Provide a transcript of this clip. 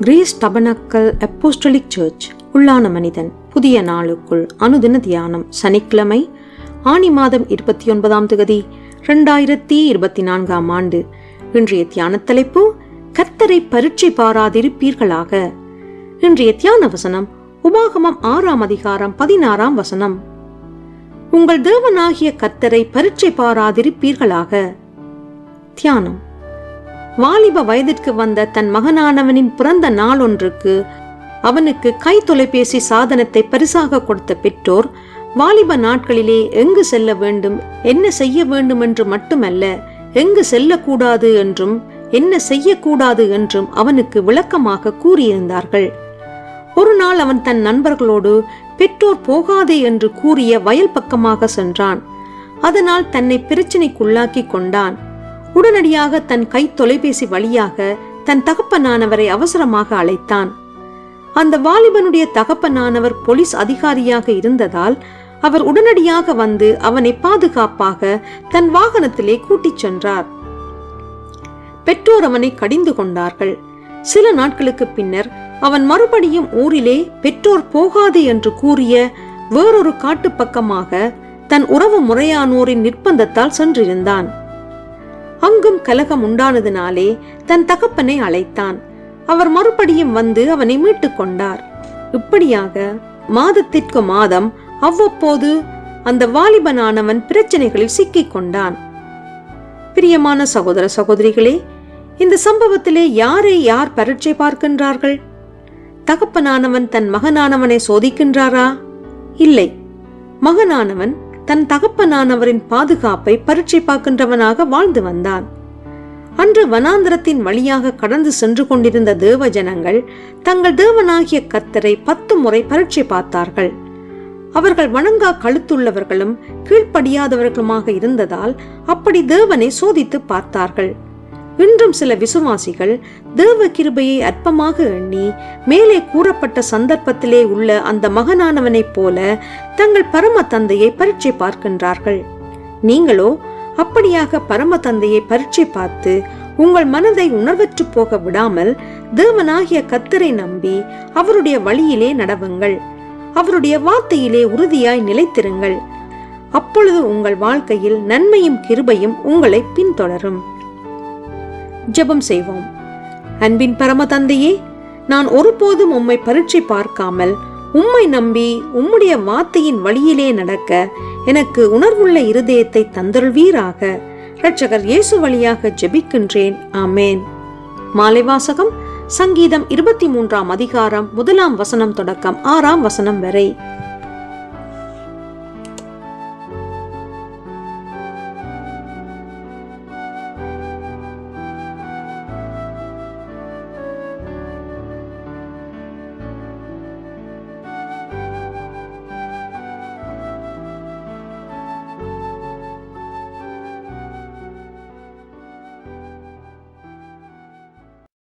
Greece tabernacle apostolic search. உள்ளான மனிதன் புதிய நாளுக்குள் அனுதின தியானம் சனிக்கிழமை ஆனி மாதம் இருபத்தி ஒன்பதாம் தேதி ரெண்டாயிரத்தி இருபத்தி நான்காம் ஆண்டு. இன்றைய தியான தலைப்பு கத்தரை பரீட்சை பாராதிருப்பீர்களாக. இன்றைய தியான வசனம் உபாகமம் ஆறாம் அதிகாரம் பதினாறாம் வசனம். உங்கள் தேவனாகிய கத்தரை பரீட்சை பாராதிருப்பீர்களாக. தியானம். வாலிப வயதிற்கு வந்த தன் மகனானவனின் பிறந்த நாள் ஒன்றுக்கு அவனுக்கு கை தொலைபேசி சாதனத்தை பரிசாக கொடுத்த பெற்றோர் வாலிப நாட்களிலே எங்கு செல்ல வேண்டும் என்ன செய்ய வேண்டும் என்று மட்டுமல்ல எங்கு செல்லக்கூடாது என்றும் என்ன செய்யக்கூடாது என்றும் அவனுக்கு விளக்கமாக கூறியிருந்தார்கள். ஒரு நாள் அவன் தன் நண்பர்களோடு பெற்றோர் போகாதே என்று கூறிய வயல் பக்கமாக சென்றான். அதனால் தன்னை பிரச்சினைக்குள்ளாக்கி கொண்டான். உடனடியாக தன் கை தொலைபேசி வழியாக தன் தகப்பனானவரை அவசரமாக அழைத்தான். அந்த வாலிபனுடைய தகப்பனானவர் போலீஸ் அதிகாரியாக இருந்ததால் அவர் உடனடியாக வந்து அவனை பாதுகாப்பாக தன் வாகனத்திலே கூட்டிச் சென்றார். பெற்றோர் அவனை கடிந்து கொண்டார்கள். சில நாட்களுக்கு பின்னர் அவன் மறுபடியும் ஊரிலே பெற்றோர் போகாது என்று கூறிய வேறொரு காட்டு பக்கமாக தன் உறவு முறையானோரின் நிர்பந்தத்தால் சென்றிருந்தான். அங்கும் கலகம் உண்டானதினாலே தன் தகப்பனை அழைத்தான். அவர் மறுபடியும் வந்து அவனை மீட்டுக் கொண்டார். இப்படியாக மாதத்திற்கு மாதம் அவ்வப்போது அந்த வாலிபனானவன் பிரச்சனைகளில் சிக்கிக் கொண்டான். பிரியமான சகோதர சகோதரிகளே இந்த சம்பவத்திலே யாரை யார் பரீட்சை பார்க்கின்றார்கள்? தகப்பனானவன் தன் மகனானவனை சோதிக்கின்றாரா? இல்லை. மகனானவன் தன் தகப்பனானவரின் பாதுகாப்பை பரீட்சை பார்க்கின்றவனாக வாழ்ந்து வந்தான். அன்று வனாந்திரத்தின் வழியாக கடந்து சென்று கொண்டிருந்த தேவ ஜனங்கள் தங்கள் தேவனாகிய கத்தரை பத்து முறை பரீட்சை பார்த்தார்கள். அவர்கள் வணங்கா கழுத்துள்ளவர்களும் கீழ்ப்படியாதவர்களுமாக இருந்ததால் அப்படி தேவனை சோதித்து பார்த்தார்கள். இன்றும் சில விசுவாசிகள் தேவ கிருபையை அற்பமாக எண்ணி மேலே கூறப்பட்ட சந்தர்ப்பத்திலே உள்ள அந்த மகனானவனைப் போல தங்கள் பரம தந்தையை பரீட்சை பார்க்கின்றார்கள். நீங்களோ அப்படியாக பரம தந்தையை பரீட்சை பார்த்து உங்கள் மனதை உணர்வற்று போக விடாமல் தேவனாகிய கத்தரை நம்பி அவருடைய வழியிலே நடவுங்கள். அவருடைய வார்த்தையிலே உறுதியாய் நிலைத்திருங்கள். அப்பொழுது உங்கள் வாழ்க்கையில் நன்மையும் கிருபையும் உங்களை பின்தொடரும். ஜெபம் செய்வோம். அன்பின் பரம தந்தையே நான் ஒருபோதும் உம்மை பரீட்சை பார்க்காமல் உம்மை நம்பி உம்முடைய வார்த்தையின் வழியிலே நடக்க எனக்கு உணர்வுள்ள இருதயத்தை தந்தருள்வீராக. இரட்சகர் இயேசு வழியாக ஜெபிக்கின்றேன். ஆமேன். மாலைவாசகம் சங்கீதம் இருபத்தி மூன்றாம் அதிகாரம் முதலாம் வசனம் தொடக்கம் ஆறாம் வசனம் வரை.